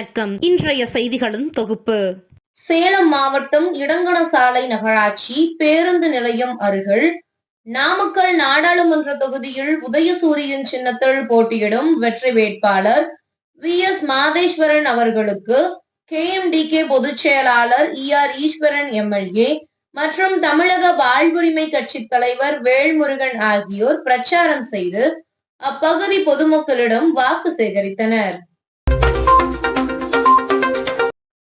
வணக்கம். இன்றைய செய்திகளின் தொகுப்பு. சேலம் மாவட்டம் இடங்கணசாலை நகராட்சி பேருந்து நிலையம் அருகில் நாமக்கல் நாடாளுமன்ற தொகுதியில் உதயசூரியன் சின்னத்தில் போட்டியிடும் வெற்றி வேட்பாளர் வி. எஸ். மாதேஸ்வரன் அவர்களுக்கு கே. எம். டி. கே. பொதுச் செயலாளர் இ. ஆர். ஈஸ்வரன் எம்எல்ஏ மற்றும் தமிழக வாழ்வுரிமை கட்சி தலைவர் வேல்முருகன் ஆகியோர் பிரச்சாரம் செய்து அப்பகுதி பொதுமக்களிடம் வாக்கு சேகரித்தனர்.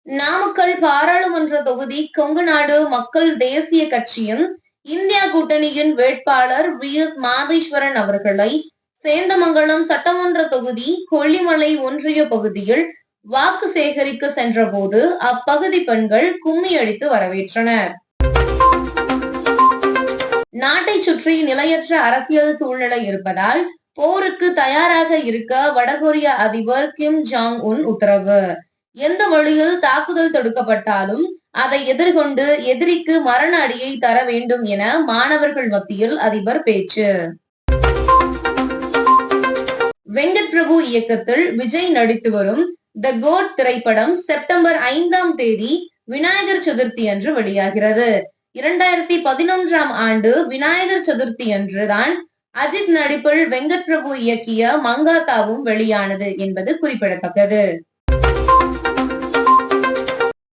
நாமக்கல் பாராளுமன்ற தொகுதி கொங்குநாடு மக்கள் தேசிய கட்சியின் இந்தியா கூட்டணியின் வேட்பாளர் வி. எஸ். மாதேஸ்வரன் அவர்களை சேந்தமங்கலம் சட்டமன்ற தொகுதி கொல்லிமலை ஒன்றிய பகுதியில் வாக்கு சேகரிக்க சென்றபோது அப்பகுதி பெண்கள் கும்மி அடித்து வரவேற்றனர். நாட்டை சுற்றி நிலையற்ற அரசியல் சூழ்நிலை இருப்பதால் போருக்கு தயாராக இருக்க வடகொரிய அதிபர் கிம் ஜாங் உன் உத்தரவு. எந்த மொழியில் தாக்குதல் தொடுக்கப்பட்டாலும் அதை எதிர்கொண்டு எதிரிக்கு மரண அடியை தர வேண்டும் என மாணவர்கள் மத்தியில் அதிபர் பேச்சு. வெங்கட் பிரபு இயக்கத்தில் விஜய் நடித்து வரும் த கோட் திரைப்படம் செப்டம்பர் ஐந்தாம் தேதி விநாயகர் சதுர்த்தி அன்று வெளியாகிறது. இரண்டாயிரத்தி பதினொன்றாம் ஆண்டு விநாயகர் சதுர்த்தி அன்றுதான் அஜித் நடிப்பில் வெங்கட் பிரபு இயக்கிய மங்காத்தாவும் வெளியானது என்பது குறிப்பிடத்தக்கது.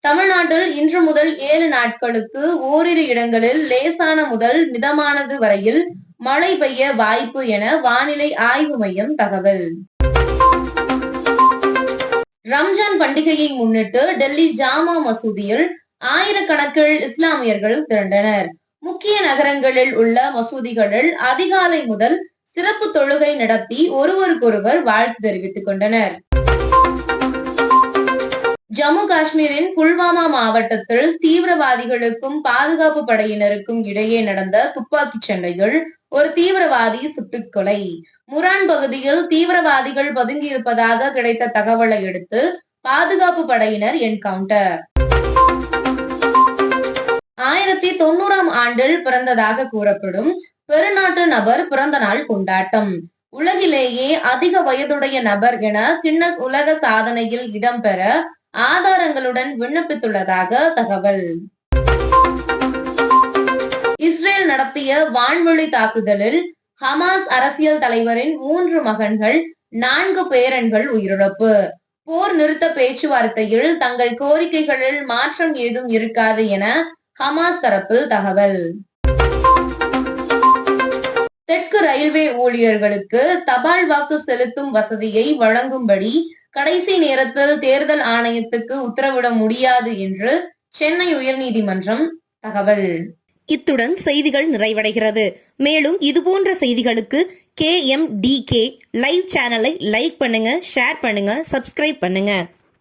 தமிழ்நாட்டில் இன்று முதல் ஏழு நாட்களுக்கு ஓரிரு இடங்களில் லேசான முதல் மிதமானது வரையில் மழை பெய்ய வாய்ப்பு என வானிலை ஆய்வு மையம் தகவல். ரம்ஜான் பண்டிகையை முன்னிட்டு டெல்லி ஜாமா மசூதியில் ஆயிரக்கணக்கில் இஸ்லாமியர்கள் திரண்டனர். முக்கிய நகரங்களில் உள்ள மசூதிகளில் அதிகாலை முதல் சிறப்பு தொழுகை நடத்தி ஒருவருக்கொருவர் வாழ்த்து தெரிவித்துக் கொண்டனர். ஜம்மு காஷ்மீரின் புல்வாமா மாவட்டத்தில் தீவிரவாதிகளுக்கும் பாதுகாப்பு படையினருக்கும் இடையே நடந்த துப்பாக்கி சண்டையில் ஒரு தீவிரவாதி சுட்டுக் கொலை முரான் பகுதியில் தீவிரவாதிகள் பதுங்கியிருப்பதாக கிடைத்த தகவலை அடுத்து பாதுகாப்பு படையினர் என்கவுண்டர். ஆயிரத்தி தொண்ணூறாம் ஆண்டில் பிறந்ததாக கூறப்படும் பெருநாட்டு நபர் பிறந்த நாள் கொண்டாட்டம். உலகிலேயே அதிக வயதுடைய நபர் என கின்னஸ் உலக சாதனையில் இடம்பெற ஆதாரங்களுடன் விண்ணப்பித்துள்ளதாக தகவல். இஸ்ரேல் நடத்திய வான்வெளி தாக்குதலில் ஹமாஸ் அரசியல் தலைவரின் மூன்று மகன்கள் நான்கு பேரன்கள் உயிரிழப்பு. போர் நிறுத்த பேச்சுவார்த்தையில் தங்கள் கோரிக்கைகளில் மாற்றம் ஏதும் இருக்காது என ஹமாஸ் தரப்பில் தகவல். தெற்கு ரயில்வே ஊழியர்களுக்கு தபால் வாக்கு செலுத்தும் வசதியை வழங்கும்படி கடைசி நேரத்தில் தேர்தல் ஆணையத்துக்கு உத்தரவிட முடியாது என்று சென்னை உயர்நீதிமன்றம் தகவல். இத்துடன் செய்திகள் நிறைவடைகிறது. மேலும் இதுபோன்ற செய்திகளுக்கு K M D K live சேனலை லைக் பண்ணுங்க ஷேர் பண்ணுங்க சப்ஸ்கிரைப் பண்ணுங்க.